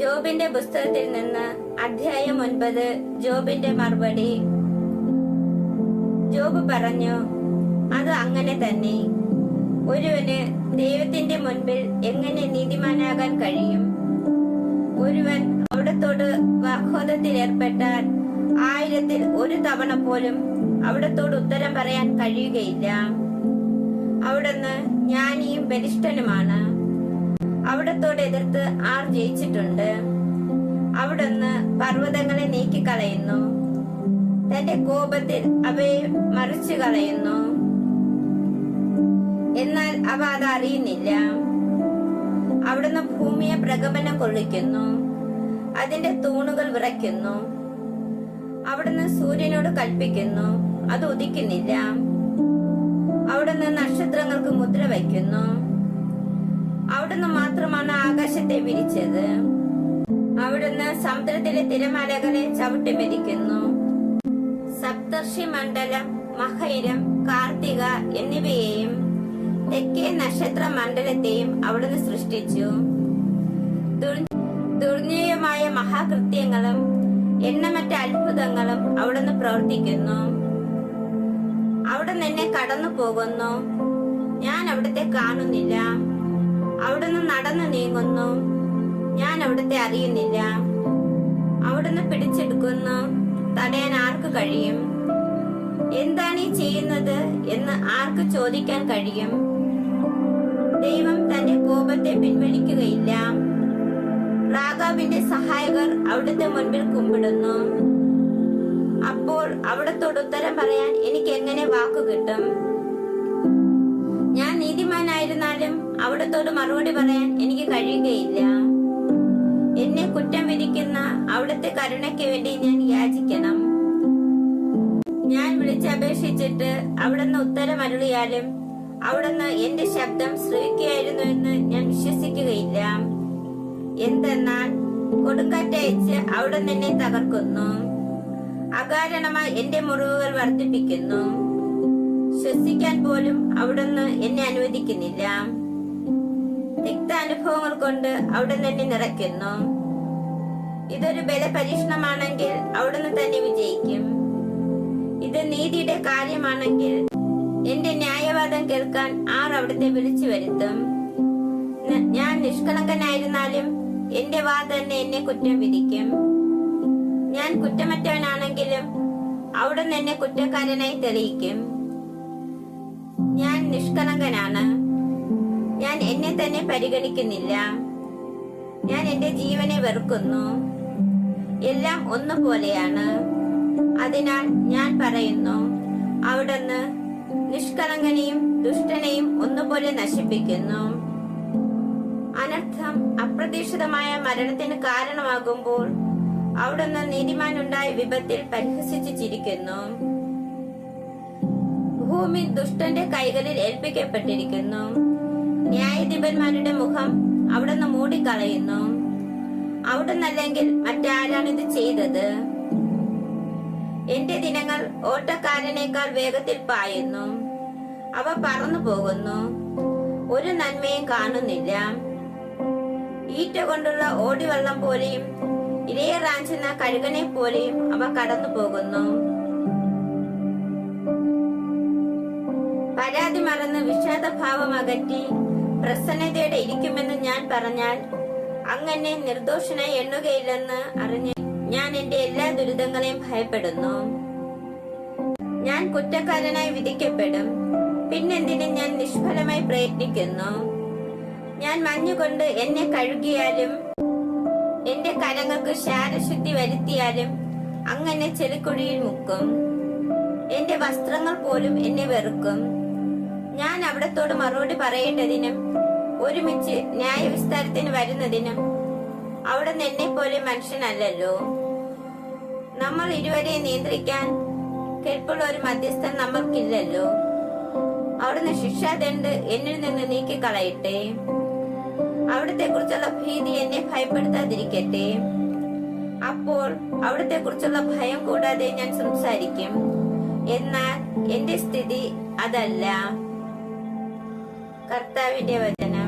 ജോബിന്റെ പുസ്തകത്തിൽ നിന്ന് അധ്യായം ഒൻപത് ജോബിന്റെ മറുപടി. ജോബ് പറഞ്ഞു അത് അങ്ങനെ തന്നെ. ഒരുവന് ദൈവത്തിന്റെ മുൻപിൽ എങ്ങനെ നീതിമാനാകാൻ കഴിയും? ഒരുവൻ അവിടത്തോട് വാഗ്വാദത്തിൽ ഏർപ്പെട്ടാൽ ആയിരത്തിൽ ഒരു തവണ പോലും അവിടത്തോട് ഉത്തരം പറയാൻ കഴിയുകയില്ല. അവിടുന്ന് ജ്ഞാനിയും ബലിഷ്ഠനുമാണ്. അവിടത്തോട് എതിർത്ത് ആർ ജയിച്ചിട്ടുണ്ട്. അവിടുന്ന് പർവതങ്ങളെ നീക്കിക്കളയുന്നു. തന്റെ കോപത്തിൽ അവയെ മറിച്ചു കളയുന്നു. എന്നാൽ അവ അത് അറിയുന്നില്ല. അവിടുന്ന് ഭൂമിയെ പ്രകമ്പനം കൊള്ളിക്കുന്നു. അതിന്റെ തൂണുകൾ വിറയ്ക്കുന്നു. അവിടുന്ന് സൂര്യനോട് കൽപ്പിക്കുന്നു. അത് ഉദിക്കുന്നില്ല. അവിടുന്ന് നക്ഷത്രങ്ങൾക്ക് മുദ്ര വയ്ക്കുന്നു. അവിടുന്ന് മാത്രമാണ് ആകാശത്തെ വിരിച്ചത്. അവിടുന്ന് സമുദ്രത്തിലെ തിരമാലകളെ ചവിട്ടി മരിക്കുന്നു സപ്തർഷി മണ്ഡലം മഹൈരം കാർത്തിക എന്നിവയെയും തെക്കേ നക്ഷത്ര മണ്ഡലത്തെയും അവിടുന്ന് സൃഷ്ടിച്ചു. ദുർ- ദുർജ്ഞേയമായ മഹാകൃത്യങ്ങളും എണ്ണമറ്റ അത്ഭുതങ്ങളും അവിടുന്ന് പ്രവർത്തിക്കുന്നു. അവിടെ നിന്നെ കടന്നു പോകുന്നു ഞാൻ അവിടുത്തെ കാണുന്നില്ല. അവിടുന്ന് നടന്നു നീങ്ങുന്നു. ഞാൻ അവിടുത്തെ അറിയുന്നില്ല. അവിടുന്ന് പിടിച്ചെടുക്കുന്നു. തടയാൻ ആർക്ക് കഴിയും? എന്താണ് ഈ ചെയ്യുന്നത് എന്ന് ആർക്ക് ചോദിക്കാൻ കഴിയും? ദൈവം തന്റെ കോപത്തെ പിൻവലിക്കുകയില്ല. രാഘാവിന്റെ സഹായകർ അവിടുത്തെ മുൻപിൽ കുമ്പിടുന്നു. അപ്പോൾ അവിടത്തോട് ഉത്തരം പറയാൻ എനിക്ക് എങ്ങനെ വാക്കു കിട്ടും? അവിടത്തോട് മറുപടി പറയാൻ എനിക്ക് കഴിയുകയില്ല. എന്നെ കുറ്റം വിധിക്കുന്ന അവിടുത്തെ കരുണയ്ക്ക് വേണ്ടി ഞാൻ യാചിക്കണം. ഞാൻ വിളിച്ചപേക്ഷിച്ചിട്ട് അവിടുന്ന് ഉത്തരം അരുളിയാലും അവിടുന്ന് എന്റെ ശബ്ദം ശ്രവിക്കുകയായിരുന്നു എന്ന് ഞാൻ വിശ്വസിക്കുകയില്ല. എന്തെന്നാൽ കൊടുങ്കാറ്റയച്ച് അവിടുന്ന് എന്നെ തകർക്കുന്നു. അകാരണമായി എന്റെ മുറിവുകൾ വർദ്ധിപ്പിക്കുന്നു. ശ്വസിക്കാൻ പോലും അവിടുന്ന് എന്നെ അനുവദിക്കുന്നില്ല. തിക്ത അനുഭവങ്ങൾ കൊണ്ട് അവിടുന്ന് എന്നെ നിറയ്ക്കുന്നു. ഇതൊരു ബലപരീക്ഷണമാണെങ്കിൽ അവിടുന്ന് തന്നെ വിജയിക്കും. ഇത് നീതിയുടെ കാര്യമാണെങ്കിൽ എന്റെ ന്യായവാദം കേൾക്കാൻ ആർ അവിടുത്തെ വിളിച്ചു വരുത്തും. ഞാൻ നിഷ്കളങ്കനായിരുന്നാലും എന്റെ വാ തന്നെ എന്നെ കുറ്റം വിധിക്കും. ഞാൻ കുറ്റമറ്റവനാണെങ്കിലും അവിടുന്ന് എന്നെ കുറ്റക്കാരനായി തെളിയിക്കും. ഞാൻ നിഷ്കളങ്കനാണ്. എന്നെ തന്നെ പരിഗണിക്കുന്നില്ല. ഞാൻ എന്റെ ജീവനെ വെറുക്കുന്നു. എല്ലാം ഒന്നുപോലെയാണ്. അതിനാൽ ഞാൻ പറയുന്നു അവിടുന്ന് നിഷ്കളങ്കനെയും ദുഷ്ടനെയും ഒന്നുപോലെ നശിപ്പിക്കുന്നു. അനർത്ഥം അപ്രതീക്ഷിതമായ മരണത്തിന് കാരണമാകുമ്പോൾ അവിടുന്ന് നീതിമാനുണ്ടായ വിപത്തിൽ പരിഹസിച്ചു ചിരിക്കുന്നു. ഭൂമി ദുഷ്ടന്റെ കൈകളിൽ ഏൽപ്പിക്കപ്പെട്ടിരിക്കുന്നു. ന്യായാധിപന്മാരുടെ മുഖം അവിടുന്ന് മൂടിക്കളയുന്നു. അവിടുന്നല്ലെങ്കിൽ മറ്റാരാണ് ഇത് ചെയ്തത്? എന്റെ ദിനങ്ങൾ ഓട്ടക്കാരനേക്കാൾ വേഗത്തിൽ പായുന്നു. അവ പറന്നു പോകുന്നു. ഒരു നന്മയും കാണുന്നില്ല. ഈറ്റ കൊണ്ടുള്ള ഓടിവെള്ളം പോലെയും ഇരയെ റാഞ്ചുന്ന കഴുകനെ പോലെയും അവ കടന്നു പോകുന്നു. പരാതി മറന്ന് വിഷാദഭാവം അകറ്റി പ്രസന്നതയോടെ ഇരിക്കുമെന്ന് ഞാൻ പറഞ്ഞാൽ അങ്ങനെ നിർദോഷനായി എണ്ണുകയില്ലെന്ന് അറിഞ്ഞ് ഞാൻ എന്റെ എല്ലാ ദുരിതങ്ങളെയും ഭയപ്പെടുന്നു. ഞാൻ കുറ്റക്കാരനായി വിധിക്കപ്പെടും. പിന്നെന്തിനും ഞാൻ നിഷ്ഫലമായി പ്രയത്നിക്കുന്നു? ഞാൻ മഞ്ഞുകൊണ്ട് എന്നെ കഴുകിയാലും എന്റെ കരങ്ങൾക്ക് ശാരശുദ്ധി വരുത്തിയാലും അങ്ങനെ ചെളിക്കുഴിയിൽ മുക്കും. എന്റെ വസ്ത്രങ്ങൾ പോലും എന്നെ വെറുക്കും. ഞാൻ അവിടത്തോട് മറുപടി പറയേണ്ടതിനും ഒരുമിച്ച് ന്യായവിസ്താരത്തിന് വരുന്നതിനും അവിടെ നിന്നെ പോലെ മനുഷ്യനല്ലല്ലോ. നമ്മൾ ഇരുവരെ നിയന്ത്രിക്കാൻ കെൽപ്പുള്ള ഒരു മധ്യസ്ഥൻ നമ്മൾക്കില്ലല്ലോ. അവിടുന്ന് ശിക്ഷാദണ്ഡ് എന്നിൽ നിന്ന് നീക്കിക്കളയട്ടെ. അവിടത്തെ കുറിച്ചുള്ള ഭീതി എന്നെ ഭയപ്പെടുത്താതിരിക്കട്ടെ. അപ്പോൾ അവിടത്തെ കുറിച്ചുള്ള ഭയം കൂടാതെ ഞാൻ സംസാരിക്കും. എന്നാൽ എന്റെ സ്ഥിതി അതല്ല. കർത്താവിന്റെ വചനം